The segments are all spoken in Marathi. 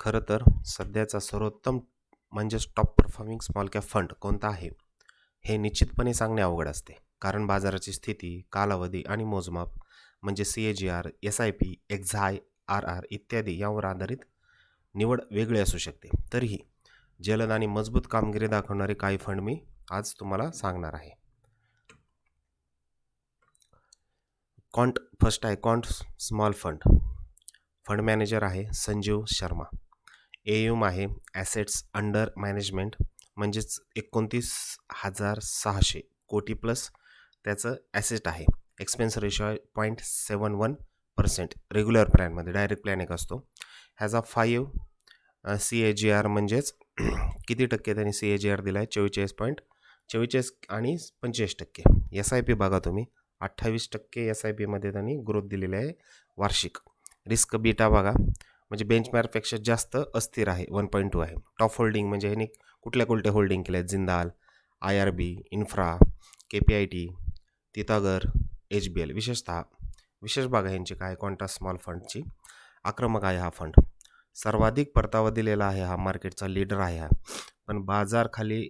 खरं तर सध्याचा सर्वोत्तम म्हणजेच top performing small cap fund कोणता आहे? हे निश्चितपणे सांगणे अवघड असते. कारण बाजाराची स्थिती कालावधी आणि मोजमाप म्हणजे C A G R S I P X I R R इत्यादी यावर आधारित निवड वेगळी असू शकते. तरीही जलद आणि मजबूत कामगिरी दाखवणारे काही फंड मी आज तुम्हाला सांगणार आहे. कॉन्ट फर्स्ट आहे quant small fund fund manager आहे संजीव शर्मा. एयुम आहे ॲसेट्स अंडर मॅनेजमेंट म्हणजेच एकोणतीस हजार सहाशे कोटी प्लस त्याचं ॲसेट आहे. एक्सपेन्स रेशो आहे point seven one percent regular प्लॅनमध्ये डायरेक्ट प्लॅन एक असतो. ह्याचा five C A G R म्हणजेच किती टक्के त्यांनी सी ए जी आर दिला आहे चव्वेचाळीस पॉईंट चव्वेचाळीस आणि पंचेचाळीस टक्के. एस आय पी बघा तुम्ही. अठ्ठावीस टक्के एस आय पीमध्ये त्यांनी ग्रोथ दिलेली आहे वार्षिक. रिस्क बीटा बघा. म्हणजे बेंचमार्कपेक्षा जास्त अस्थिर आहे वन पॉईंट टू आहे. टॉप होल्डिंग म्हणजे ह्यांनी कुठल्या कुठल्या होल्डिंग केल्या आहेत Jindal I R B infra K P I T Titagarh H B L विशेषतः विशेष भाग आहे ह्यांची काय? कोणता स्मॉल फंडची आक्रमक आहे हा फंड सर्वाधिक परतावा दिलेला आहे हा मार्केटचा लीडर आहे हा. पण बाजार खाली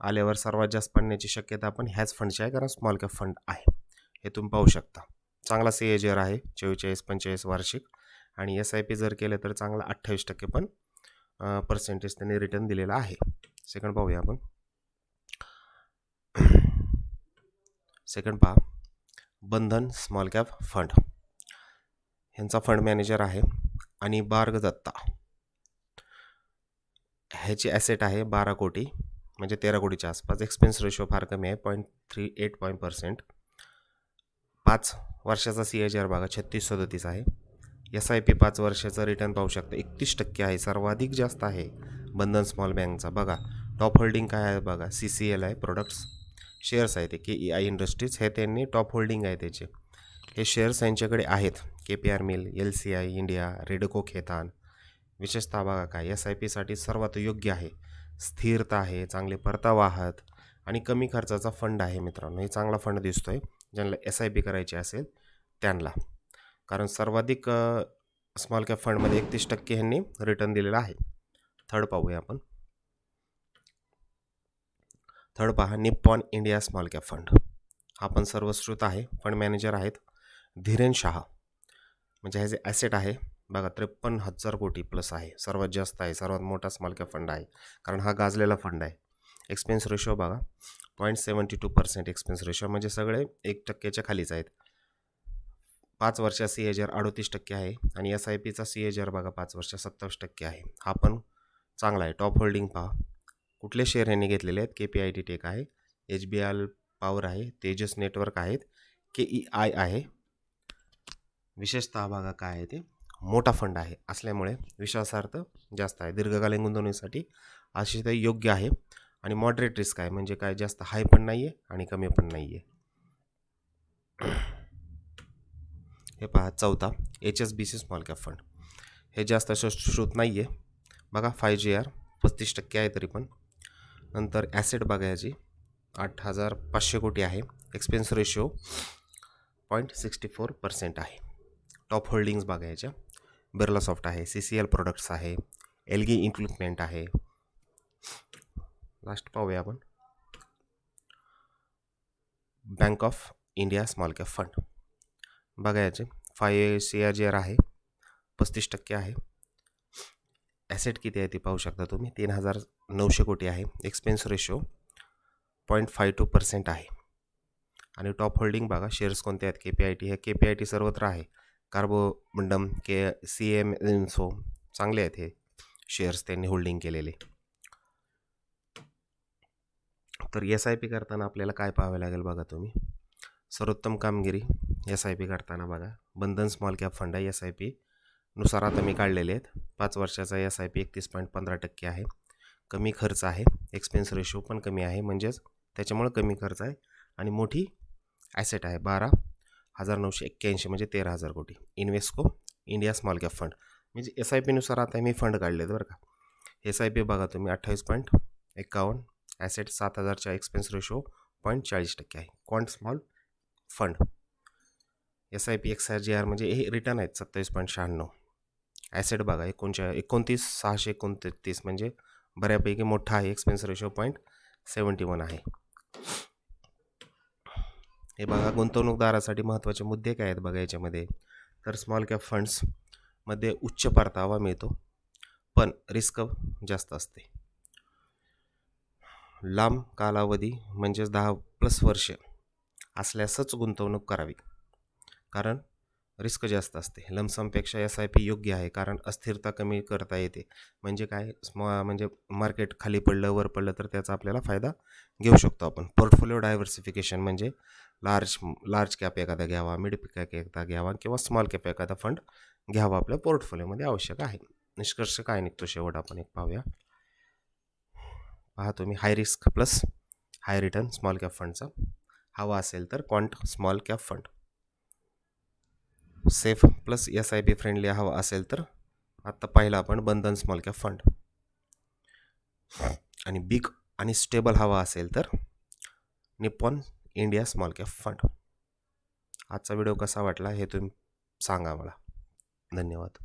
आल्यावर सर्वात जास्त पडण्याची शक्यता पण ह्याच फंडची आहे कारण स्मॉल कॅप फंड आहे. हे तुम्ही पाहू शकता. चांगला सी आहे चव्वेचाळीस पंचेचाळीस वार्षिक. आणि एस आय पी जर केलं तर चांगला अठ्ठावीस टक्के पण पर्सेंटेज त्यांनी रिटर्न दिलेला आहे. सेकंड पाहूया आपण. सेकंड पहा. बंधन स्मॉल कॅप फंड ह्यांचा फंड मॅनेजर आहे आणि बार्ग दत्ता. ह्याची ॲसेट आहे बारा कोटी म्हणजे तेरा कोटीच्या आसपास. एक्सपेन्स रेशो फार कमी आहे point three eight point percent पाच वर्षाचा सी एच आर बघा छत्तीस सदतीस आहे. एस आय पी पाच वर्षाचा रिटर्न पाहू शकता. एकतीस टक्के आहे सर्वाधिक जास्त आहे. बंधन स्मॉल बँकचा. बघा टॉप होल्डिंग काय आहे बघा? सी सी एल आहे प्रोडक्ट्स शेअर्स आहे ते के ई आय इंडस्ट्रीज हे त्यांनी टॉप होल्डिंग आहे त्याचे. हे शेअर्स यांच्याकडे आहेत. K P R mill L C I India Radico Khaitan विशेषतः बघा काय एस आय पीसाठी सर्वात योग्य आहे. स्थिरता आहे चांगले परतावा आहात आणि कमी खर्चाचा फंड आहे मित्रांनो. हे चांगला फंड दिसतो आहे ज्यांना एस आय पी करायची असेल त्यांना. कारण सर्वाधिक स्मॉल कॅप फंडमध्ये एकतीस टक्के ह्यांनी रिटर्न दिलेला आहे. थर्ड पाहूया आपण. थर्ड पहा Nippon India small cap fund हा पण सर्वश्रुत आहे. फंड मॅनेजर आहेत धीरेन शहा. म्हणजे ह्याचे ॲसेट आहे. बघा त्रेपन्न हजार कोटी प्लस आहे. सर्वात जास्त आहे. सर्वात मोठा स्मॉल कॅप फंड आहे. कारण हा गाजलेला फंड आहे. एक्सपेन्स रेशो बघा. Point seventy two percent expense ratio म्हणजे सगळे एक टक्क्याच्या खालीच आहेत. पाच वर्षा सी एच आर अडोतीस टक्के आहे आणि एस आय पीचा सी एच आर बघा पाच वर्ष सत्तावीस टक्के आहे. हा पण चांगला आहे. टॉप होल्डिंग पहा. कुठले शेअर यांनी घेतलेले आहेत? K P I T tech आहे. एच बी आय पॉवर आहे. तेजस नेटवर्क आहेत. के ई आय आहे. विशेषतः बघा काय आहे ते. मोठा फंड आहे. असल्यामुळे विश्वासार्थ जास्त आहे. दीर्घकालीन गुंतवणुकीसाठी अशी ते योग्य आहे. आणि मॉडरेट रिस्क आहे. म्हणजे काय? जास्त हाय पण नाही आहे आणि कमी पण नाही आहे हे पहा चौथा H S B C small cap fund हे जास्त असं श्रुत नाही आहे बघा फाय जी आर पस्तीस टक्के आहे तरी पण. नंतर ॲसेट बघा याची. आठ हजार पाचशे कोटी आहे. Expense ratio point sixty four percent आहे. टॉप होल्डिंग्स बघा याच्या. बिर्ला सॉफ्ट आहे सी सी एल प्रोडक्ट्स आहे एलगी इन्क्लुपमेंट आहे. लास्ट पाहूया आपण. Bank of India small cap fund बघायचे. Five C R G R आहे पस्तीस टक्के आहे. ॲसेट किती आहे ती पाहू शकता तुम्ही? तीन हजार नऊशे कोटी आहे. Expense ratio point five two percent आहे. आणि टॉप होल्डिंग बघा शेअर्स कोणते आहेत? के पी आय टी हे के पी आय टी सर्वत्र आहे. कार्बोमंडम के सी एम इन्सो चांगले आहेत हे शेअर्स त्यांनी होल्डिंग केलेले. तर एस आय पी करताना आपल्याला काय पाहावे लागेल बघा तुम्ही? सर्वोत्तम कामगिरी एस आय पी करताना बघा. बंधन स्मॉल कॅप फंड आहे एस आय पी नुसार आता मी काढलेले आहेत. पाच वर्षाचा एस आय पी एकतीस पॉईंट पंधरा टक्के आहे. कमी खर्च आहे. एक्सपेन्स रेशो पण कमी आहे. म्हणजेच त्याच्यामुळं कमी खर्च आहे. आणि मोठी ॲसेट आहे बारा हजार नऊशे एक्क्याऐंशी म्हणजे तेरा हजार कोटी. Invesco India small cap fund म्हणजे एस आय पीनुसार आता मी फंड काढले आहेत बरं का. एस आय पी बघा तुम्ही अठ्ठावीस पॉईंट एकावन्न. ॲसेट सात हजारच्या एक्सपेन्स रेशो पॉईंट चाळीस टक्के आहे. Quant small fund S I P X R G R म्हणजे हे रिटर्न आहेत सत्तावीस पॉईंट शहाण्णव. ॲसेट बघा एकोणच्या एकोणतीस सहाशे एकोणतीस म्हणजे बऱ्यापैकी मोठा आहे. Expense ratio point seventy one आहे. हे बघा गुंतवणूकदारासाठी महत्त्वाचे मुद्दे काय आहेत बघा याच्यामध्ये. तर स्मॉल कॅप फंड्समध्ये उच्च परतावा मिळतो पण रिस्क जास्त असते. लांब कालावधी म्हणजेच दहा प्लस वर्ष असल्यासच गुंतवणूक करावी. कारण रिस्क जास्त असते. लमसमपेक्षा एस आय पी योग्य आहे कारण अस्थिरता कमी करता येते. म्हणजे काय? स्मॉ म्हणजे मार्केट खाली पडलं वर पडलं तर त्याचा आपल्याला फायदा घेऊ शकतो आपण. पोर्टफोलिओ डायव्हर्सिफिकेशन म्हणजे लार्ज लार्ज कॅप एखादा घ्यावा मिड कॅप एखादा घ्यावा किंवा स्मॉल कॅप एखादा फंड घ्यावा आपल्या पोर्टफोलिओमध्ये आवश्यक आहे. निष्कर्ष काय निघतो शेवट आपण एक पाहूया. पहा तुम्ही high risk plus high return small cap फंडचा हवा असेल तर quant small cap fund safe plus S I P friendly हवा असेल तर आत्ता पाहिलं आपण बंधन स्मॉल कॅप फंड आणि बिग आणि स्टेबल हवा असेल तर Nippon India small cap fund आजचा व्हिडिओ कसा वाटला हे तुम्ही सांगा मला. धन्यवाद.